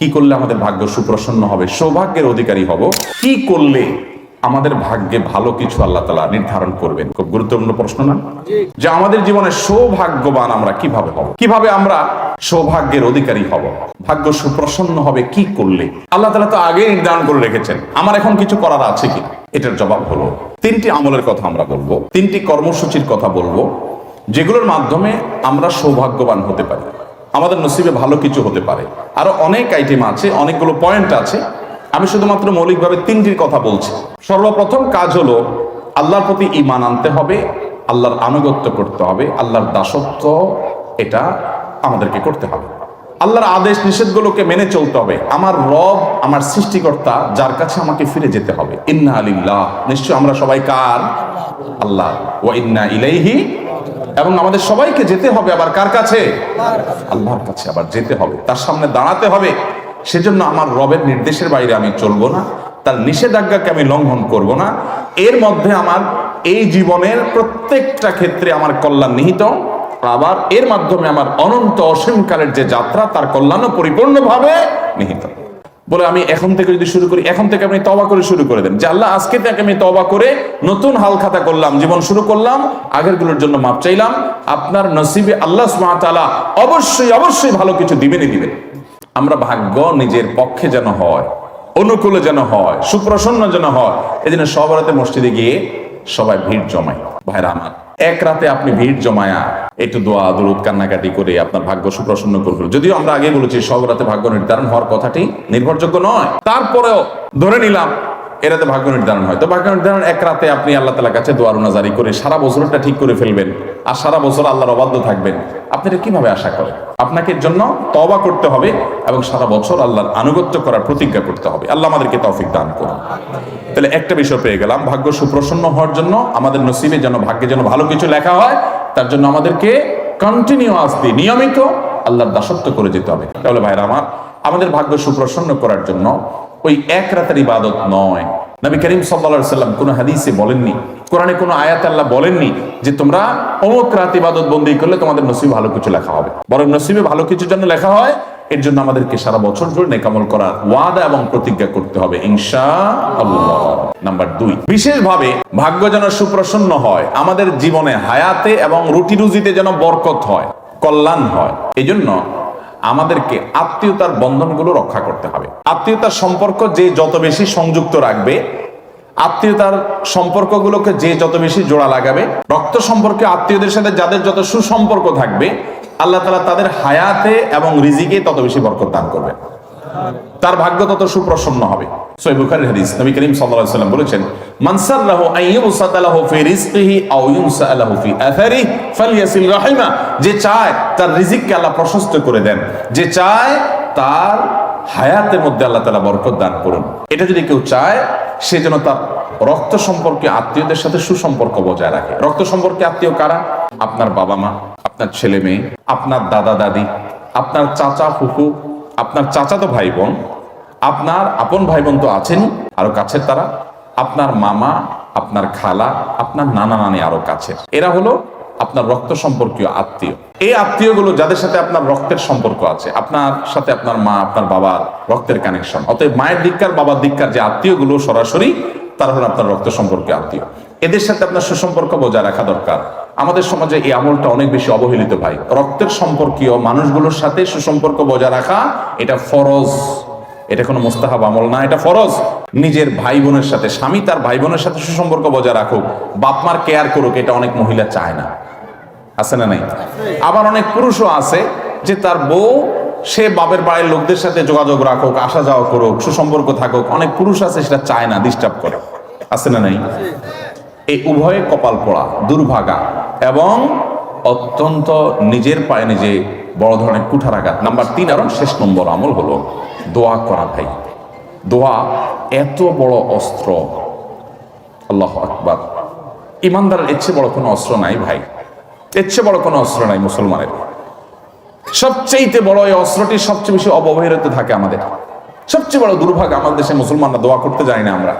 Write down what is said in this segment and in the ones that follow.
কি করলে আমাদের ভাগ্য সুপ্রসন্ন হবে? সৌভাগ্যের অধিকারী হব। কি করলে আমাদের ভাগ্যে ভালো কিছু আল্লাহ তালা নির্ধারণ করবেন? খুব গুরুত্বপূর্ণ প্রশ্ন না? যে আমাদের জীবনে সৌভাগ্যবান আমরা কীভাবে হব? কীভাবে আমরা সৌভাগ্যের অধিকারী হব? ভাগ্য সুপ্রসন্ন হবে কি করলে? আল্লাহ তালা তো আগে নির্ধারণ করে রেখেছেন। আমার এখন কিছু করার আছে কি? এটার জবাব হলো, তিনটি আমলের কথা আমরা বলব, তিনটি কর্মসূচির কথা বলব, যেগুলোর মাধ্যমে আমরা সৌভাগ্যবান হতে পারি। আমাদের নসিবে ভালো কিছু হতে পারে। আরও অনেক আইটেম আছে, অনেকগুলো পয়েন্ট আছে। আমি শুধুমাত্র মৌলিকভাবে তিনটির কথা বলছি। সর্বপ্রথম কাজ হলো, আল্লাহর প্রতি ইমান আনতে হবে, আল্লাহর আনুগত্য করতে হবে, আল্লাহর দাসত্ব এটা আমাদেরকে করতে হবে। আল্লাহর আদেশ নিষেধগুলোকে মেনে চলতে হবে। আমার রব, আমার সৃষ্টিকর্তা, যার কাছে আমাকে ফিরে যেতে হবে। ইন্না আলিল্লাহ নিশ্চয় আমরা সবাই কার? আল্লাহ। ও ইন্না ইলাইহি, এবং আমাদের সবাইকে যেতে হবে আবার কার কাছে? আল্লাহর কাছে আবার যেতে হবে। তার সামনে দাঁড়াতে হবে। সেজন্য আমার রবের নির্দেশের বাইরে আমি চলবো না। তার নিষেধাজ্ঞাকে আমি লঙ্ঘন করব না। এর মধ্যে আমার এই জীবনের প্রত্যেকটা ক্ষেত্রে আমার কল্যাণ নিহিত। আবার এর মাধ্যমে আমার অনন্ত অসীমকালের যে যাত্রা, তার কল্যাণও পরিপূর্ণভাবে নিহিত। বলে আমি এখন থেকে যদি শুরু করি, এখন থেকে আপনি তবা করে শুরু করে দেন। যে আল্লাহ, আজকে থেকে আমি তবা করে নতুন হাল খাতা করলাম, জীবন শুরু করলাম আগেরগুলোর জন্য মাপ চাইলাম, আপনার নসিবে আল্লাহ সুবহানাহু অবশ্যই অবশ্যই ভালো কিছু দিবেনই দিবেন। আমরা ভাগ্য নিজের পক্ষে যেন হয়, অনুকূলে যেন হয়, সুপ্রসন্ন যেন হয়। এই জন্য সব রাতে মসজিদে গিয়ে সবাই ভিড় জমায়। ভাইরা আমার এক রাতে আপনি ভিড় জমায়া একটু দোয়া, দরুদ, কান্নাকাটি করে আপনার ভাগ্য সুপ্রসন্ন করবেন যদিও আমরা আগে বলেছি, সব রাতে ভাগ্য নির্ধারণ হওয়ার কথাটি নির্ভরযোগ্য নয়। তারপরেও ধরে নিলাম এরাতে ভাগ্য নির্ধারণ হয়। তো ভাগ্য নির্ধারণ এক রাতে আপনি আল্লাহ তালা কাছে দোয়ারুনা জারি করে সারা বছরটা ঠিক করে ফেলবেন। আর সারা বছর আল্লাহর অবাধ্য থাকবেন। আপনি কীভাবে আশা করেন? আপনাকে জন্য তবা করতে হবে এবং সারা বছর আল্লাহর আনুগত্য করার প্রতিজ্ঞা করতে হবে। আল্লাহ আমাদেরকে তৌফিক দান করুন। তাহলে একটা বিষয় পেয়ে গেলাম, ভাগ্য সুপ্রসন্ন হওয়ার জন্য আমাদের নসিবে যেন, ভাগ্যে যেন ভালো কিছু লেখা হয়, তার জন্য আমাদেরকে কন্টিনিউয়াসলি নিয়মিত আল্লাহর দাসত্ব করে যেতে হবে। তাহলে ভাইরা আমার, আমাদের ভাগ্য সুপ্রসন্ন করার জন্য ওই এক রাতের ইবাদত নয়। নবী করিম সাল্লা সাল্লাম কোন হাদিসে বলেননি, কোরআনে কোনো আয়াত আল্লাহ বলেননি যে তোমরা অমুক রাত ইবাদত বন্দী করলে তোমাদের নসিবে ভালো কিছু লেখা হবে। বরং নসিবে ভালো কিছুর জন্য লেখা হয়, এর জন্য আমাদেরকে সারা বছর ধরে নেকামল করার ওয়াদা এবং প্রতিজ্ঞা করতে হবে ইনশা নাম্বার দুই, বিশেষভাবে ভাগ্য যেন সুপ্রসন্ন হয়, আমাদের জীবনে হায়াতে এবং রুটি রুজিতে যেন বরকত হয়, কল্যাণ হয়। এই জন্য আমাদেরকে আত্মীয়তার বন্ধনগুলো রক্ষা করতে হবে। আত্মীয়তার সম্পর্ক যে যত বেশি সংযুক্ত রাখবে, আত্মীয়তার সম্পর্কগুলোকে যে যত বেশি জোড়া লাগাবে, রক্ত সম্পর্কে আত্মীয়দের সাথে যাদের যত সুসম্পর্ক থাকবে, আল্লাহ তালা তাদের হায়াতে এবং রিজিকে তত বেশি বরকত দান করবে তার ভাগ্য তত সুপ্রসন্ন হবে। সাল্লাম বলেছেন, মান সাল্লাহু আন ইউসাতা লাহু ফি যে চায় তার রিজিককে আল্লাহ প্রশস্ত করে দেন। যে চায় তার হায়াতের মধ্যে আল্লাহ দান করুন। এটা যদি কেউ চায়, সে যেন তার রক্ত সম্পর্কে আত্মীয়দের সাথে সুসম্পর্ক বজায় রাখে। রক্ত সম্পর্কে আত্মীয় কারা? আপনার বাবা মা, আপনার ছেলে মেয়ে আপনার দাদা দাদি, আপনার চাচা ফুফু, আপনার চাচাতো ভাই বোন আপনার আপন ভাই বোন তো আছেন আরও কাছের তারা। আপনার মামা, আপনার খালা, আপনার নানা নানি আরও কাছে। এরা হলো আপনার রক্ত সম্পর্কীয় আত্মীয়। এই আত্মীয়গুলো যাদের সাথে আপনার রক্তের সম্পর্ক আছে, আপনার সাথে আপনার মা, আপনার বাবার রক্তের কানেকশন অতএব মায়ের দিককার বাবার দিককার যে আত্মীয়গুলো সরাসরি, তারা হলো আপনার রক্ত সম্পর্কে আত্মীয়। এদের সাথে আপনার সুসম্পর্ক বজায় রাখা দরকার। আমাদের সমাজে এই আমলটা অনেক বেশি অবহেলিত ভাই। রক্তের সম্পর্কীয় মানুষগুলোর সাথে সুসম্পর্ক বজায় রাখা, এটা ফরজ। এটা কোনো মোস্তাহাব আমল না, এটা ফরজ। নিজের ভাই বোনের সাথে, স্বামী তার ভাই বোনের সাথে সুসম্পর্ক বজায় রাখুক, বাপ মার কেয়ার করুক, এটা অনেক মহিলা চায় না। আছে না নাই? আবার অনেক পুরুষও আছে যে তার বউ, সে বাপের বাড়ির লোকদের সাথে যোগাযোগ রাখুক, আসা যাওয়া করুক, সুসম্পর্ক থাকুক, অনেক পুরুষ আছে সেটা চায় না ডিস্টার্ব করে। আছে না নাই? এই উভয়ে কপাল পড়া, দুর্ভাগা এবং অত্যন্ত নিজের পায়ে নিজে বড় ধরনের কুঠারাঘাত। নাম্বার তিন, আর শেষ নম্বর আমল হলো দোয়া করা ভাই। দোয়া এত বড় অস্ত্র। আল্লাহ আকবার। ইমানদারের এর চেয়ে বড় কোনো অস্ত্র নাই ভাই। এর চেয়ে বড় কোনো অস্ত্র নাই মুসলমানের। সবচেয়েতে বড় এই অস্ত্রটি সবচেয়ে বেশি অবহেলিত থাকে আমাদের। সবচেয়ে বড় দুর্ভাগ আমাদের দেশে মুসলমানরা দোয়া করতে জানি না আমরা।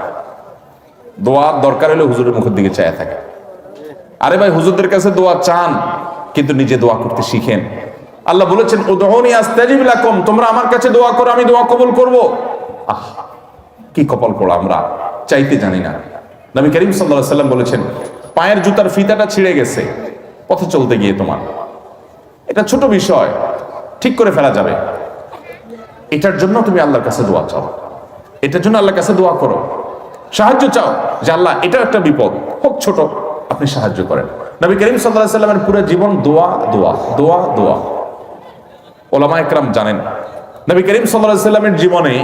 দোয়ার দরকার হলে হুজুরের মুখের দিকে চায় থাকে। আরে ভাই, হুজুরদের কাছে দোয়া চান, কিন্তু নিজে দোয়া করতে শিখেন। আল্লাহ বলেছেন ও উদহনি আস্তাজিব লাকুম, তোমরা আমার কাছে দোয়া করো, আমি দোয়া কবুল করব। আহ, কি কপাল পড়া আমরা, চাইতে জানি না। নবী করিম সাল্লাল্লাহু আলাইহি সাল্লাম বলেছেন, পায়ের জুতার ফিতাটা ছিঁড়ে গেছে, পথে চলতে গিয়ে তোমার। এটা ছোট বিষয়, ঠিক করে ফেলা যাবে। এটার জন্য তুমি আল্লাহর কাছে দোয়া চাও। এটার জন্য আল্লাহর কাছে দোয়া করো। সাহায্য চাও যে আল্লাহ এটা একটা বিপদ, হোক ছোট, আপনি সাহায্য করেন। নবী করিম আলাইহি সাল্লামের পুরো জীবন দোয়া দোয়া দোয়া দোয়া। ওলামা একরাম জানেন। নবী করিম সাল্লামের জীবনে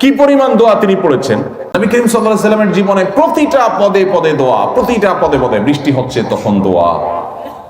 কি পরিমাণ দোয়া তিনি পড়েছেন? নবী করিম সাল্লামের জীবনে প্রতিটা পদে পদে দোয়া, প্রতিটা পদে পদে বৃষ্টি হচ্ছে তখন দোয়া।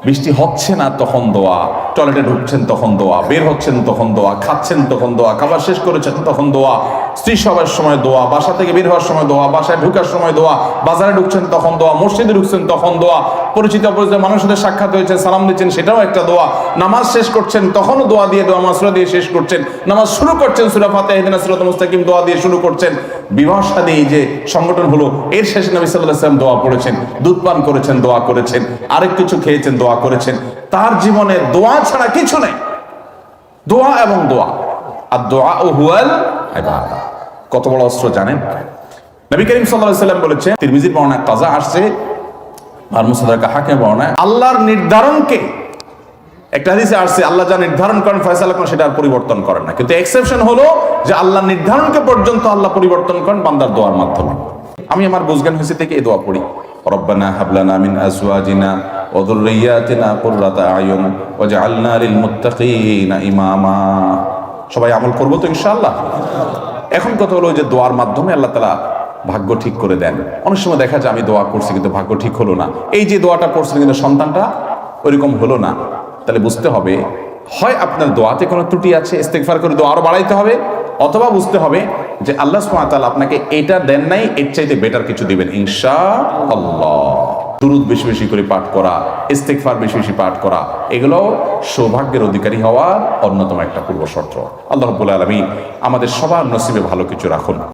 বৃষ্টি হচ্ছে না তখন দোয়া। টয়লেটে ঢুকছেন তখন দোয়া, বের হচ্ছেন তখন দোয়া, খাচ্ছেন তখন দোয়া, খাবার শেষ করেছেন তখন দোয়া, স্ত্রী সবার সময় দোয়া, বাসা থেকে বের হওয়ার সময় দোয়া, বাসায় ঢুকার সময় দোয়া, বাজারে ঢুকছেন তখন দোয়া, মসজিদে ঢুকছেন তখন দোয়া, পরিচিত অপরিচিত মানুষের সাক্ষাৎ হয়েছে সালাম দিচ্ছেন, সেটাও একটা দোয়া। নামাজ শেষ করছেন, তখনও দোয়া দিয়ে দোয়া মাসুরা দিয়ে শেষ করছেন। নামাজ শুরু করছেন সুরা ফাতে হেদিনা সুরাত মুস্তাকিম দোয়া দিয়ে শুরু করছেন। বিবাহ সাদী যে সংগঠন হলো এর শেষে নবী আলাইহি সাল্লাম দোয়া পড়েছেন, দুধ পান করেছেন, দোয়া করেছেন, আরেক কিছু খেয়েছেন, দোয়া করেছেন। তার জীবনে দোয়া ছাড়া কিছু নেই। দোয়া এবং দোয়া। আর দোয়া ও হুয়াল কত বড় অস্ত্র জানেন? নবী করিম আলাইহি সাল্লাম বলেছেন, তিরমিজির বর্ণনায় তাজা আসছে আর বর্ণনায় আল্লাহর নির্ধারণকে একটা হাদিসে আসছে, আল্লাহ যা নির্ধারণ করেন, ফয়সালা করেন, সেটা আর পরিবর্তন করেন না। কিন্তু এক্সেপশন হলো যে আল্লাহ নির্ধারণকে পর্যন্ত আল্লাহ পরিবর্তন করেন বান্দার দোয়ার মাধ্যমে। আমি আমার বুঝজ্ঞান হয়েছে থেকে এই দোয়া পড়ি। রব্বানা হাবলানা মিন আজওয়াজিনা ওয়া যুররিয়াতিনা কুররাতা আয়ুন ওয়াজআলনা লিল মুত্তাকিনা ইমামা। সবাই আমল করব তো ইনশাআল্লাহ। এখন কথা হলো যে দোয়ার মাধ্যমে আল্লাহ তালা ভাগ্য ঠিক করে দেন। অনেক সময় দেখা যায় আমি দোয়া করছি কিন্তু ভাগ্য ঠিক হলো না। এই যে দোয়াটা করছেন কিন্তু সন্তানটা ওইরকম হলো না। তাহলে বুঝতে হবে, হয় আপনার দোয়াতে কোনো ত্রুটি আছে, ইস্তেগফার করে দোয়া আরও বাড়াইতে হবে, অথবা বুঝতে হবে যে আল্লাহ সুবহানাহু আপনাকে এটা দেন নাই, এর চাইতে বেটার কিছু দিবেন। ইনশা আল্লাহ দুরুদ বেশি বেশি করে পাঠ করা ইস্তেকফার বেশি বেশি পাঠ করা এগুলো সৌভাগ্যের অধিকারী হওয়ার অন্যতম একটা পূর্ব শর্ত আল্লাহ রাব্বুল আলামিন আমাদের সবার নসিবে ভালো কিছু রাখুন।